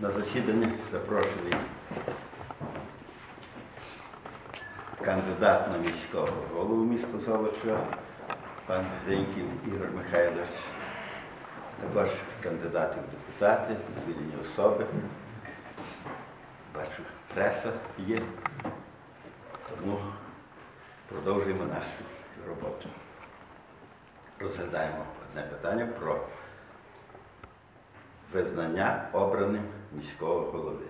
На засідання запрошений кандидат на міського голову міста Золочева, пан Деньків Ігор Михайлович, також кандидати в депутати, довірені особи. Бачу, преса є. Тому продовжуємо нашу роботу. Розглядаємо одне питання про визнання обраним міського голови.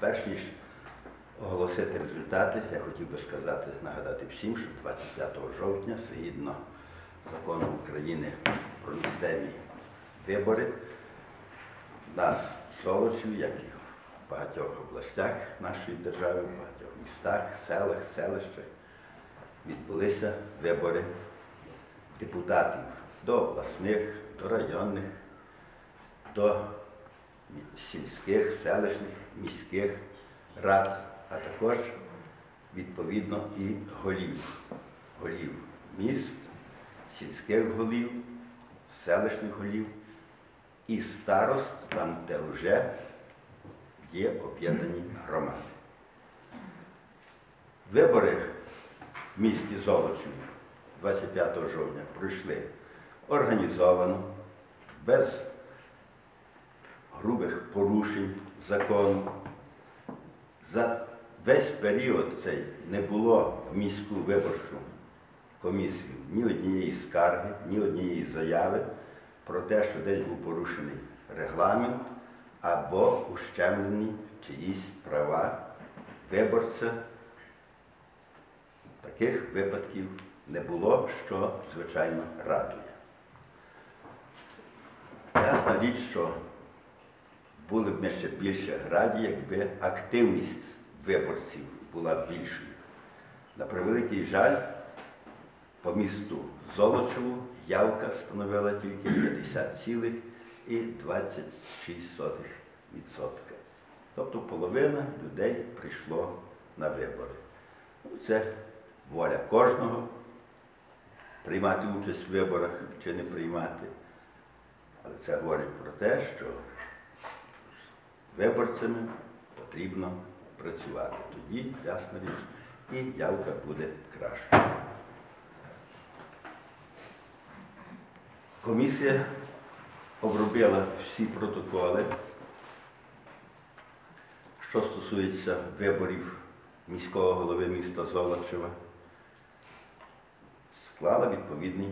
Перш ніж оголосити результати, я хотів би сказати, нагадати всім, що 25 жовтня, згідно закону України про місцеві вибори, нас в як і в багатьох областях нашої держави, в багатьох містах, селах, селищах, відбулися вибори депутатів до обласних, до районних, до сільських, селищних, міських рад, а також відповідно і голів, голів міст, сільських голів, селищних голів і старост, там, де вже є об'єднані громади. Вибори в місті Золочеві 25 жовтня пройшли організовано, без грубих порушень закону. За весь період цей не було в міську виборчу комісію ні однієї скарги, ні однієї заяви про те, що десь був порушений регламент або ущемлені чиїсь права виборця. Таких випадків не було, що, звичайно, радує. Ясна річ, що були б ми ще більше раді, якби активність виборців була більшою. На превеликий жаль, по місту Золочеву явка становила тільки 50,26%. Тобто половина людей прийшло на вибори. Ну, Це воля кожного приймати участь в виборах чи не приймати. Але це говорить про те, що виборцями потрібно працювати. Тоді, ясна річ, і явка буде кращою. Комісія обробила всі протоколи, що стосується виборів міського голови міста Золочева, склала відповідний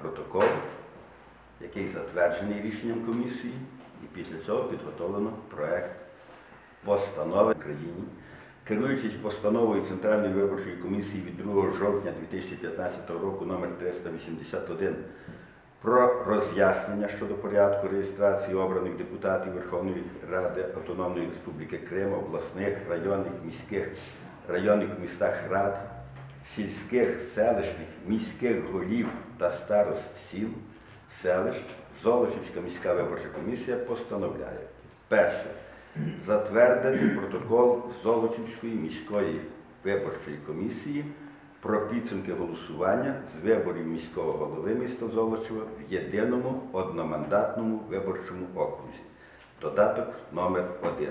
протокол, який затверджений рішенням комісії, і після цього підготовлено проект постанови в країні. Керуючись постановою Центральної виборчої комісії від 2 жовтня 2015 року номер 381 про роз'яснення щодо порядку реєстрації обраних депутатів Верховної Ради Автономної Республіки Крим, обласних, районних, міських, районних містах рад, сільських, селищних, міських голів та старост сіл, селищ, Золочівська міська виборча комісія постановляє. Перше. Затвердити протокол Золочівської міської виборчої комісії про підсумки голосування з виборів міського голови міста Золочева в єдиному одномандатному виборчому окрузі. Додаток номер 1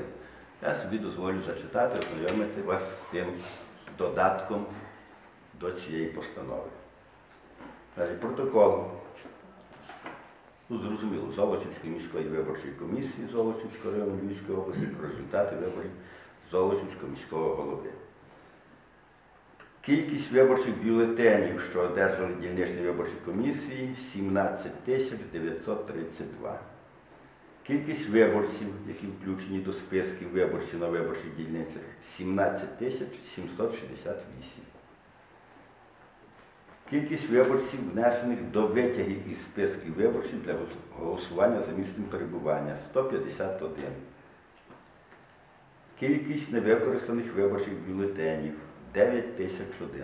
Я собі дозволю зачитати, ознайомити вас з цим додатком до цієї постанови. Значить, протокол. Ну, зрозуміло, Золочівської міської виборчої комісії Золочівського району Львівської області про результати виборів Золочівського міського голови. Кількість виборчих бюлетенів, що одержали дільничні виборчі комісії 17 тисяч 932. Кількість виборців, які включені до списків виборців на виборчих дільницях 17 768. Кількість виборців, внесених до витягів із списків виборців для голосування за місцем перебування 151. Кількість невикористаних виборчих бюлетенів 9001.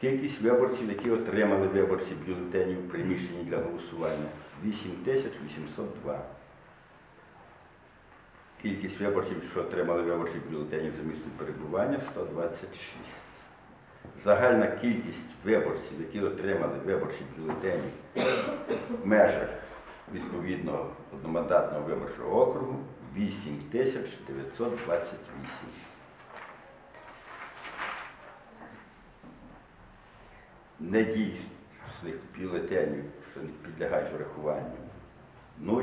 Кількість виборців, які отримали виборчі бюлетені в приміщенні для голосування 8802. Кількість виборців, що отримали виборчі бюлетені за місцем перебування 126. Загальна кількість виборців, які отримали виборчі бюлетені в межах відповідного одномандатного виборчого округу 8928. Недійсних бюлетенів, що не підлягають врахуванню, 0.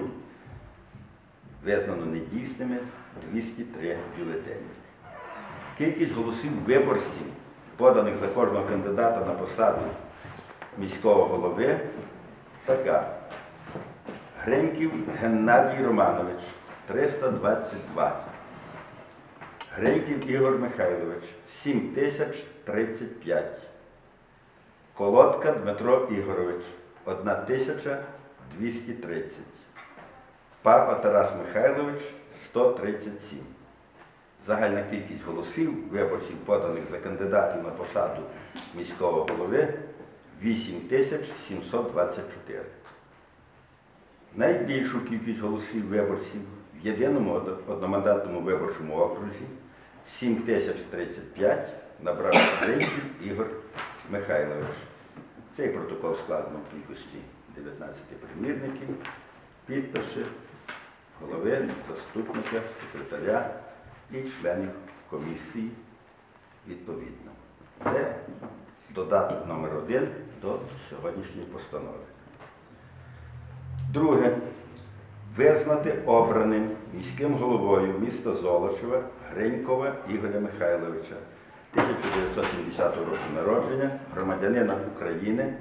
Визнано недійсними 203 бюлетені. Кількість голосів виборців, поданих за кожного кандидата на посаду міського голови, така. Гриньків Геннадій Романович 322. Гриньків Ігор Михайлович 7035. Колодка Дмитро Ігорович 1230. Папа Тарас Михайлович 137. Загальна кількість голосів виборців, поданих за кандидатів на посаду міського голови 8724. Найбільшу кількість голосів виборців в єдиному од- одномандатному виборчому окрузі 7035 набрав Гриньків Ігор Михайлович. Цей протокол складено в кількості 19 примірників, підписи голови, заступника, секретаря і членів комісії відповідно. Це додаток номер один до сьогоднішньої постанови. Друге. Визнати обраним міським головою міста Золочева Гринькова Ігоря Михайловича 1970 року народження, громадянина України,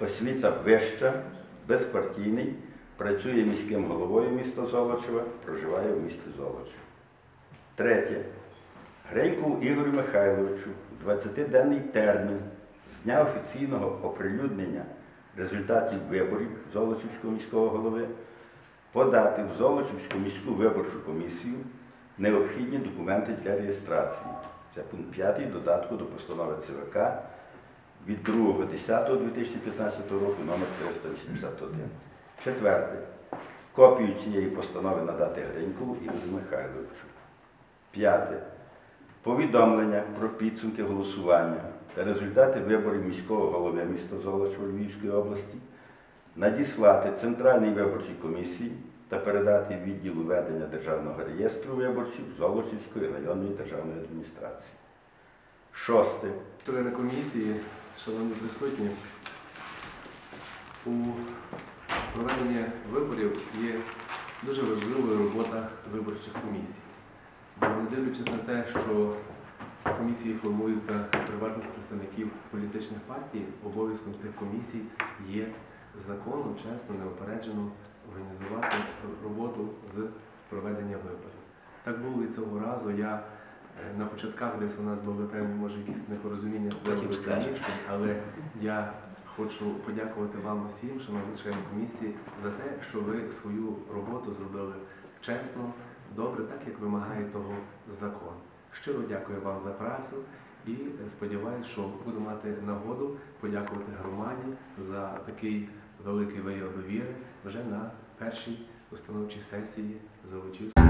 освіта вища, безпартійний, працює міським головою міста Золочева, проживає в місті Золочево. Третє. Гренькову Ігорю Михайловичу 20-денний термін з дня офіційного оприлюднення результатів виборів Золочівського міського голови подати в Золочівську міську виборчу комісію необхідні документи для реєстрації. Це пункт 5 додатку до постанови ЦВК від 2.10.2015 року номер 381. Четверте. Копію цієї постанови надати Гринькову Ігорю Михайловичу. П'яте. Повідомлення про підсумки голосування та результати виборів міського голови міста Золочева Львівської області надіслати Центральній виборчій комісії та передати відділу ведення Державного реєстру виборців Золочівської районної державної адміністрації. Шосте. Члени комісії, шановні присутні, у проведенні виборів є дуже важливою робота виборчих комісій. Не дивлячись на те, що комісії формуються приватність представників політичних партій, обов'язком цих комісій є законом, чесно, неопереджено організувати роботу з проведення виборів. Так було і цього разу. Я Е, На початках десь у нас були певні, може, якісь непорозуміння з приводу але я хочу подякувати вам усім, шановні члени комісії, за те, що ви свою роботу зробили чесно, добре, так як вимагає того закон. Щиро дякую вам за працю і сподіваюся, що буду мати нагоду подякувати громаді за такий великий вияв довіри вже на першій установчій сесії Золочівської.